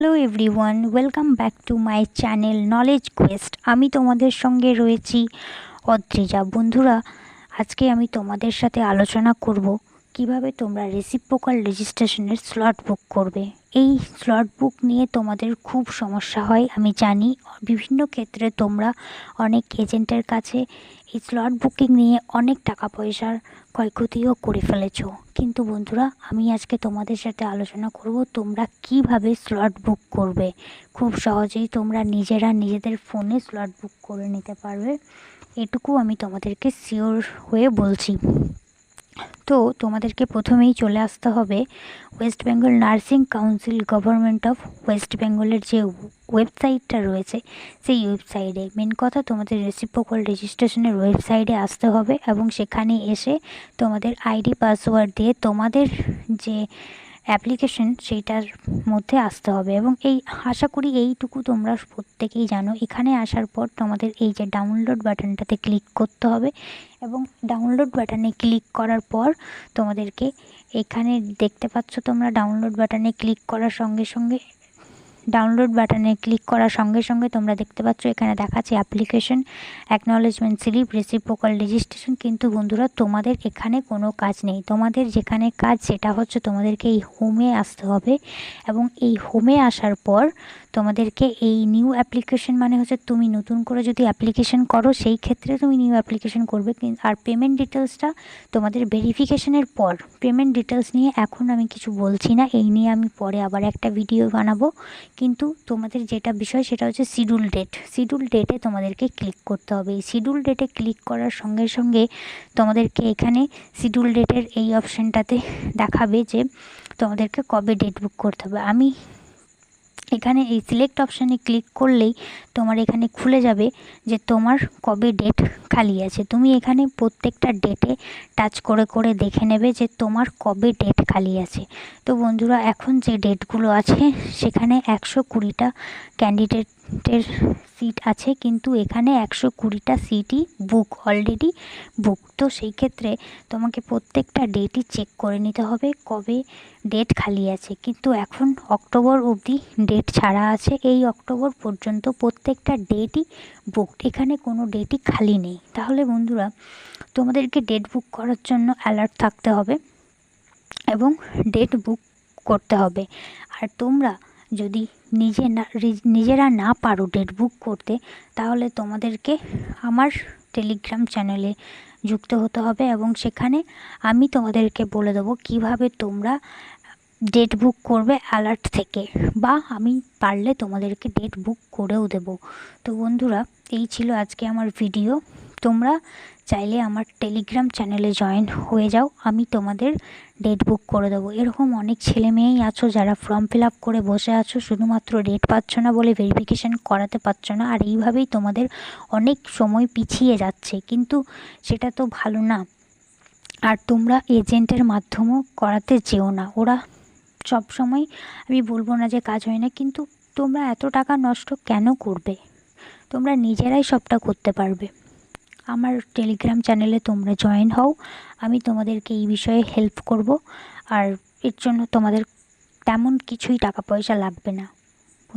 Hello everyone welcome back to my channel knowledge quest আমি তোমাদের সঙ্গে রয়েছি অদ্রিজা। বন্ধুরা, আজকে আমি তোমাদের সাথে আলোচনা করব কীভাবে তোমরা রেসিপ্রোকাল রেজিস্ট্রেশনের স্লট বুক করবে? এই স্লট বুক নিয়ে তোমাদের খুব সমস্যা হয়, আমি জানি। বিভিন্ন ক্ষেত্রে তোমরা অনেক এজেন্টের কাছে এই স্লট বুকিং নিয়ে অনেক টাকা পয়সার ক্ষয়ক্ষতিও করে ফেলেছো। কিন্তু বন্ধুরা, আমি আজকে তোমাদের সাথে আলোচনা করব তোমরা কীভাবে স্লট বুক করবে। খুব সহজেই তোমরা নিজেরা নিজেদের ফোনে স্লট বুক করে নিতে পারবে। এটুকু আমি তোমাদেরকে শিওর হয়ে বলছি। তো তোমাদেরকে প্রথমেই চলে আসতে হবে West Bengal nursing council government of West বেঙ্গলের যে ওয়েবসাইটটা রয়েছে, সেই ওয়েবসাইটে মেন কথা, তোমাদের রেসিপ্রোকল রেজিস্ট্রেশনের ওয়েবসাইটে আসতে হবে এবং সেখানে এসে তোমাদের আইডি পাসওয়ার্ড দিয়ে তোমাদের যে অ্যাপ্লিকেশন সেইটার মধ্যে আসতে হবে এবং এই আশা করি এইটুকু তোমরা প্রত্যেকেই জানো। এখানে আসার পর তোমাদের এই যে ডাউনলোড বাটনটাতে ক্লিক করতে হবে এবং ডাউনলোড বাটনে ক্লিক করার পর তোমাদেরকে এখানে দেখতে পাচ্ছ তোমরা ডাউনলোড বাটনে ক্লিক করার সঙ্গে সঙ্গে ডাউনলোড বাটনে ক্লিক করার সঙ্গে সঙ্গে তোমরা দেখতে পাচ্ছ, এখানে দেখাচ্ছে application acknowledgement slip reciprocal registration কিন্তু বন্ধুরা, তোমাদের এখানে কোনো কাজ নেই। তোমাদের যেখানে কাজ, সেটা হচ্ছে তোমাদেরকে এই হোমে আসতে হবে। এবং এই হোমে আসার পর তোমাদেরকে এই নিউ অ্যাপ্লিকেশন মানে হচ্ছে তুমি নতুন করে যদি অ্যাপ্লিকেশন করো, সেই ক্ষেত্রে তুমি নিউ অ্যাপ্লিকেশন করবে। আর পেমেন্ট ডিটেলসটা তোমাদের ভেরিফিকেশনের পর পেমেন্ট ডিটেলস নিয়ে এখন আমি কিছু বলছি না, এই নিয়ে আমি পরে আবার একটা ভিডিও বানাবো। কিন্তু তোমাদের যেটা বিষয় সেটা হচ্ছে শিডিউল ডেট শিডিউল ডেটে তোমাদেরকে ক্লিক করতে হবে। এই শিডিউল ডেটে ক্লিক করার সঙ্গে সঙ্গে তোমাদেরকে এখানে শিডিউল ডেটের এই অপশানটাতে দেখাবে যে তোমাদেরকে কবে ডেট বুক করতে হবে। আমি এখানে এই সিলেক্ট অপশানে ক্লিক করলেই তোমার এখানে খুলে যাবে যে তোমার কবে ডেট খালি আছে। তুমি এখানে প্রত্যেকটা ডেটে টাচ করে করে দেখে নেবে যে তোমার কবে ডেট খালি আছে। তো বন্ধুরা, এখন যে ডেটগুলো আছে, সেখানে একশো কুড়িটা ক্যান্ডিডেটের সিট আছে, কিন্তু এখানে একশো কুড়িটা সিটই বুক অলরেডি বুক। তো সেই ক্ষেত্রে তোমাকে প্রত্যেকটা ডেটই চেক করে নিতে হবে, কবে ডেট খালি আছে। কিন্তু এখন অক্টোবর অবধি ডেট ছাড়া আছে, এই অক্টোবর পর্যন্ত প্রত্যেকটা ডেটই বুকড এখানে কোনো ডেটই খালি নেই। তাহলে বন্ধুরা, তোমাদেরকে ডেট বুক করার জন্য অ্যালার্ট থাকতে হবে এবং ডেট বুক করতে হবে। আর তোমরা যদি নিজে না নিজেরা না পারো ডেট বুক করতে, তাহলে তোমাদেরকে আমার টেলিগ্রাম চ্যানেলে যুক্ত হতে হবে এবং সেখানে আমি তোমাদেরকে বলে দেবো কীভাবে তোমরা ডেট বুক করবে অ্যালার্ট থেকে, বা আমি পারলে তোমাদেরকে ডেট বুক করেও দেব। তো বন্ধুরা, এই ছিল আজকে আমার ভিডিও তোমরা চাইলে আমার টেলিগ্রাম চ্যানেলে জয়েন হয়ে যাও। আমি তোমাদের ডেট বুক করে দেবো। এরকম অনেক ছেলে মেয়েই আছো যারা ফর্ম ফিল আপ করে বসে আছো, শুধুমাত্র ডেট পাচ্ছ না বলে ভেরিফিকেশান করাতে পারছ না, আর এইভাবেই তোমাদের অনেক সময় পিছিয়ে যাচ্ছে। কিন্তু সেটা তো ভালো না। আর তোমরা এজেন্টের মাধ্যমেও করাতে যেও না। ওরা সব সময় আমি বলব না যে কাজ হয় না, কিন্তু তোমরা এত টাকা নষ্ট কেন করবে? তোমরা নিজেরাই সবটা করতে পারবে। আমার টেলিগ্রাম চ্যানেলে তোমরা জয়েন হও। আমি তোমাদেরকে এই বিষয়ে হেল্প করব। আর এর জন্য তোমাদের তেমন কিছুই টাকা পয়সা লাগবে না।